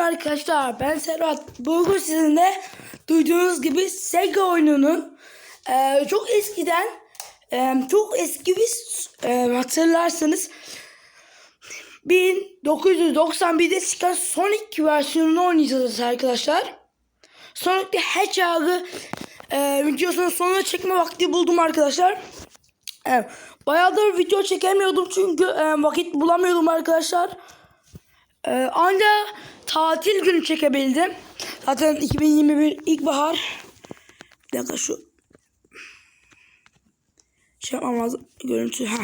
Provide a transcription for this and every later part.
Merhaba arkadaşlar ben Serhat. Bugün sizinle duyduğunuz gibi Sega oyununun e, çok eskiden e, çok eski bir e, hatırlarsanız 1991'de çıkan Sonic versiyonunu oynayacağız arkadaşlar. Sonic the Hedgehog'ı e, videosunun sonuna çekme vakti buldum arkadaşlar. Evet, bayağıdır video çekemiyordum çünkü e, vakit bulamıyordum arkadaşlar. Ee, ancak tatil günü çekebildim. Zaten 2021 ilkbahar. Bir dakika şu. Şey yapmam lazım. Görüntü. Ha.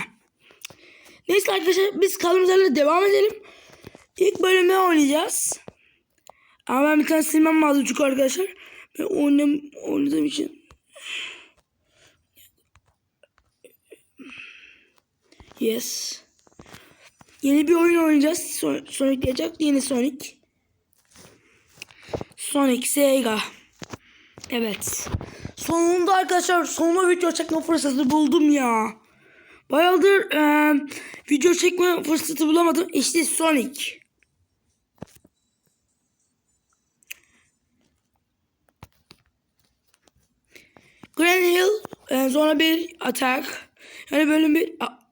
Neyse arkadaşlar biz kaldığımız yerle devam edelim. İlk bölümü oynayacağız. Ama ben bir tane silmem lazım çünkü arkadaşlar. Ben oynam, oynadığım için. Yes. Yeni bir oyun oynayacağız. Son- Sonic gelecek. Yeni Sonic. Sonic Sega. Evet. Sonunda arkadaşlar sonunda video çekme fırsatı buldum ya. Bayağıdır e, video çekme fırsatı bulamadım. İşte Sonic. Grand Hill e, sonra bir atak. Yani bölüm bir... A-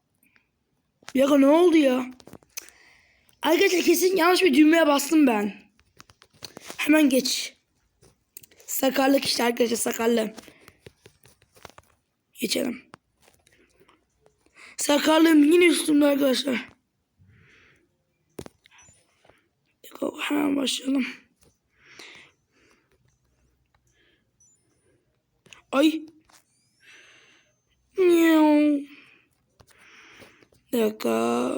dakika ne oldu ya? Arkadaşlar kesin yanlış bir düğmeye bastım ben. Hemen geç. Sakarlık işte arkadaşlar sakarlığım. Geçelim. Sakarlığım yine üstümde arkadaşlar. Hemen başlayalım. Ay. Miau. Bir dakika.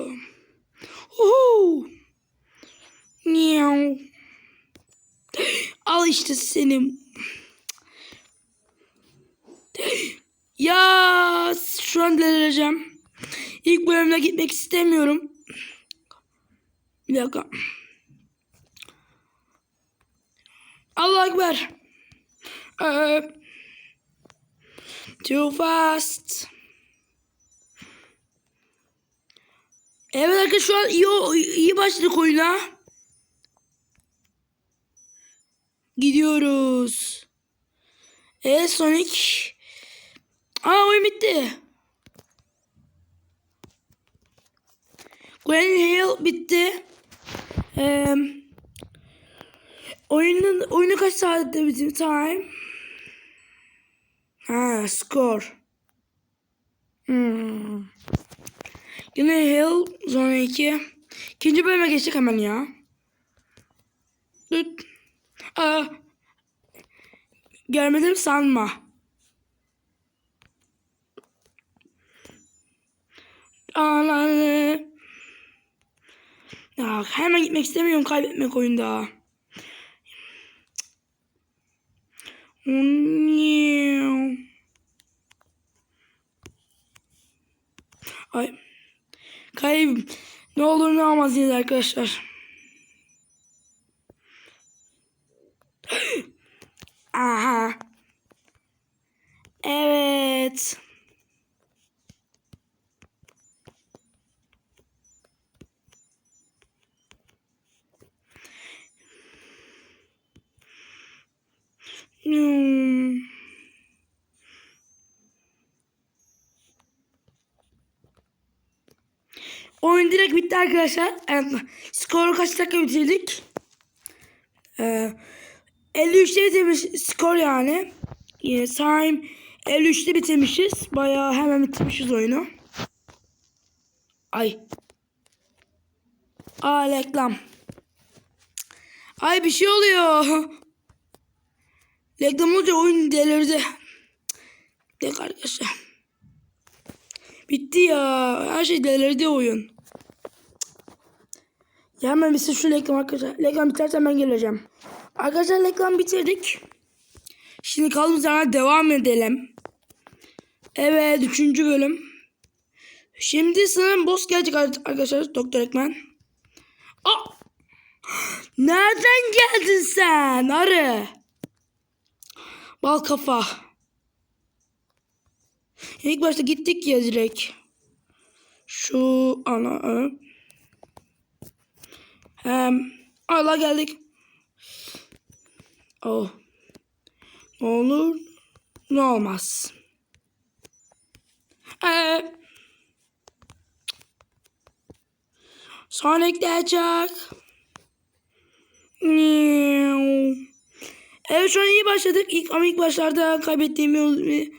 Uhu. Miau. Al işte senin. Ya şu an delireceğim. İlk bölümde gitmek istemiyorum. Bir dakika. Allah Ekber. Ee, too fast. Evet arkadaşlar şu an iyi, iyi başladık oyuna. Gidiyoruz. Evet Sonic. Aa oyun bitti. Glen Hill bitti. Ee, oyunun oyunu kaç saatte bizim time? Ha score. Hmm. Yine Hill sonra iki. İkinci bölüme geçtik hemen ya. Düt. Aa. Görmedim sanma. Ananı. Ya hemen gitmek istemiyorum kaybetmek oyunda. Ay. Kayıp. Ne olur ne olmaz yine arkadaşlar. Aha. Evet. Hmm. Oyun direkt bitti arkadaşlar. Evet, skoru kaç dakika bitirdik? Ee, 53'te bitirmiş skor yani. Yine time 53'te bitirmişiz. Bayağı hemen bitirmişiz oyunu. Ay. Aa reklam. Ay bir şey oluyor. Reklam olunca oyun delirdi. Dakika arkadaşlar. Bitti ya. Her şey delirdi oyun. Ya hemen bitsin şu reklam arkadaşlar. Reklam biterse ben geleceğim. Arkadaşlar reklam bitirdik. Şimdi kaldığımız yerden devam edelim. Evet üçüncü bölüm. Şimdi sanırım boss gelecek arkadaşlar. Doktor Ekmen. Aa! Nereden geldin sen arı? Bal kafa. İlk başta gittik ya direkt. Şu ana. Allah geldik. Oh. Ne olur ne olmaz. Ee, Sonic. Meow. Evet şu an iyi başladık. İlk, ama ilk başlarda kaybettiğimi...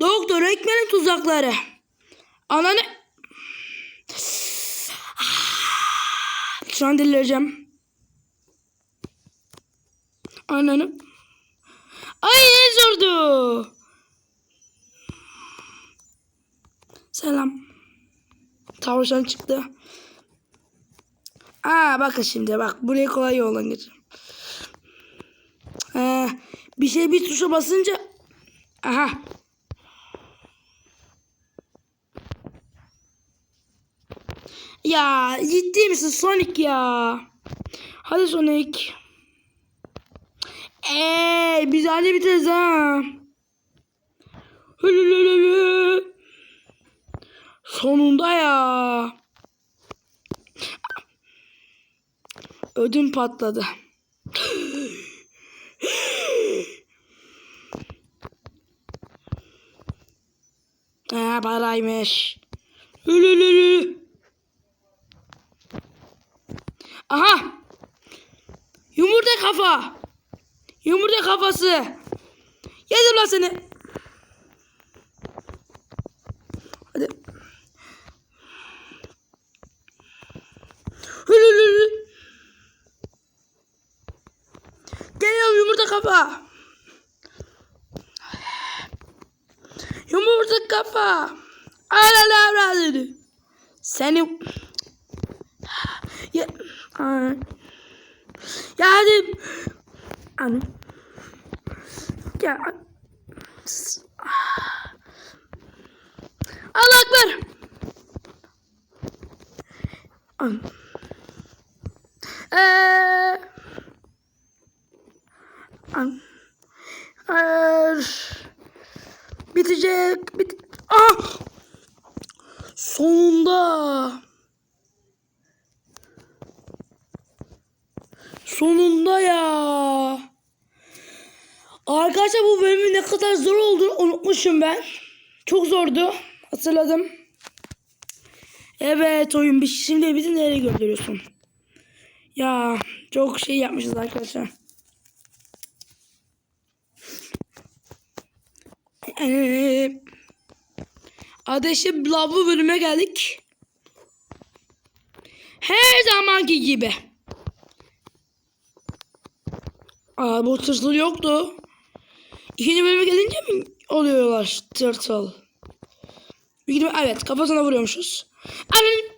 Doktor Ekmen'in tuzakları. Ananı... Şu an delireceğim. Ananı... Ay ne zordu. Selam. Tavşan çıktı. Aa bakın şimdi bak buraya kolay yoldan geçeceğim. Ee, bir şey bir tuşa basınca aha Ya ciddi misin Sonic ya? Hadi Sonic. Eee biz hadi biteriz ha. Sonunda ya. Ödüm patladı. Ha paraymış. Hülülülü. Aha. Yumurta kafa. Yumurta kafası. Yedim lan seni. Hadi. Hülülülü. Geliyorum yumurta kafa. Yumurta kafa. Ala la la Seni Ay. ya hadi Anne. Ya Allah akbar. An. Hayır. Bitecek. Bit ah! Sonunda. Sonunda ya. Arkadaşlar bu bölümün ne kadar zor olduğunu unutmuşum ben. Çok zordu. Hatırladım. Evet oyun bir şimdi bizi nereye gönderiyorsun? Ya çok şey yapmışız arkadaşlar. Ee, Ateşi lavabo bölüme geldik. Her zamanki gibi. Aa bu tırtıl yoktu. İkinci bölüme gelince mi oluyorlar tırtıl? Evet kafasına vuruyormuşuz. Anam.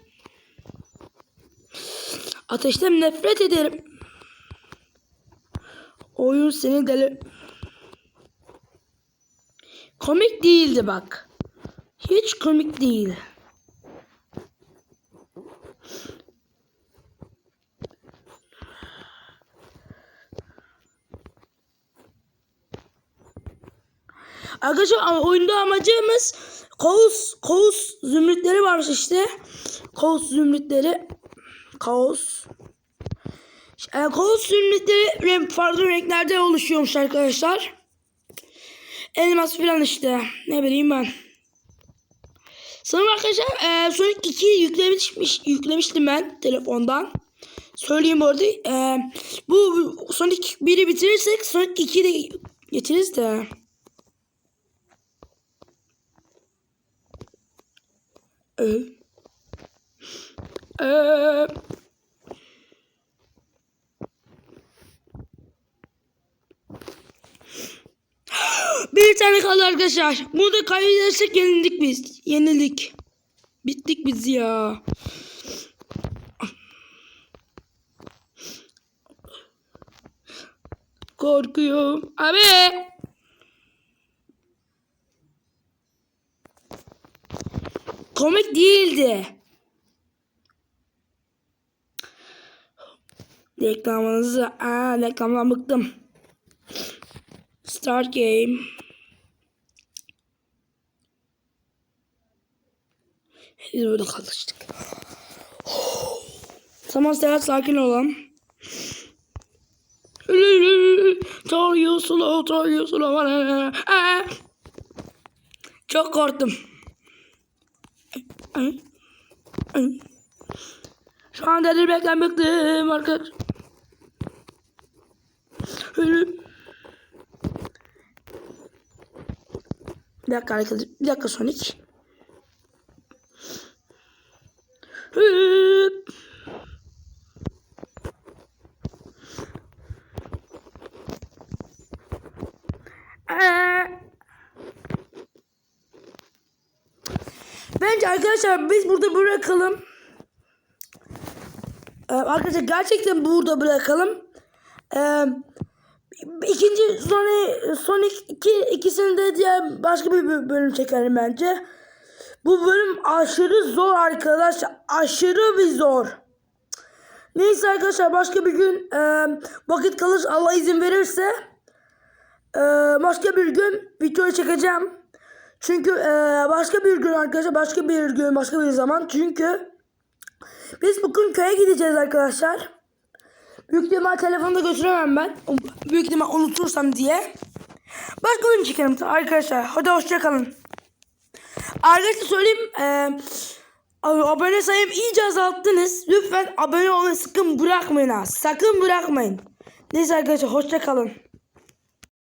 Ateşten nefret ederim. Oyun seni deli... Komik değildi bak. Hiç komik değil. Arkadaşlar oyunda amacımız kaos kaos zümrütleri varmış işte. Kaos zümrütleri kaos yani kaos zümrütleri renk, farklı renklerde oluşuyormuş arkadaşlar. Elmas falan işte. Ne bileyim ben. Sanırım arkadaşlar e, Sonic 2'yi yüklemiş, yüklemiştim ben telefondan. Söyleyeyim bu arada. E, bu Sonic 1'i bitirirsek Sonic 2'yi de getiririz de. Ee, bir tane kaldı arkadaşlar. Bunu da kaybedersek yenildik biz. Yenildik. Bittik biz ya. Korkuyorum. Abi. Komik değildi. Reklamınızı, aa reklamdan bıktım. Start game. Biz burada kalıştık. Tamam Serhat sakin olalım. Slow. Aa. Çok korktum. Şu an delirmekten bıktım arkadaş. Bir dakika arkadaşlar. Bir dakika Sonic. Aa. Bence arkadaşlar biz burada bırakalım. Ee, arkadaşlar gerçekten burada bırakalım. Ee, ikinci Sonic, Sonic 2 ikisini de diğer başka bir bö- bölüm çekelim bence. Bu bölüm aşırı zor arkadaşlar. Aşırı bir zor. Neyse arkadaşlar başka bir gün e, vakit kalır Allah izin verirse e, başka bir gün video çekeceğim. Çünkü e, başka bir gün arkadaşlar başka bir gün başka bir zaman çünkü biz bugün köye gideceğiz arkadaşlar. Büyük ihtimal telefonu da götüremem ben. Büyük ihtimal unutursam diye. Başka oyun çekelim arkadaşlar. Hadi hoşçakalın. Arkadaşlar söyleyeyim. E, abone sayım iyice azalttınız. Lütfen abone olmayı sakın bırakmayın ha. Sakın bırakmayın. Neyse arkadaşlar hoşçakalın.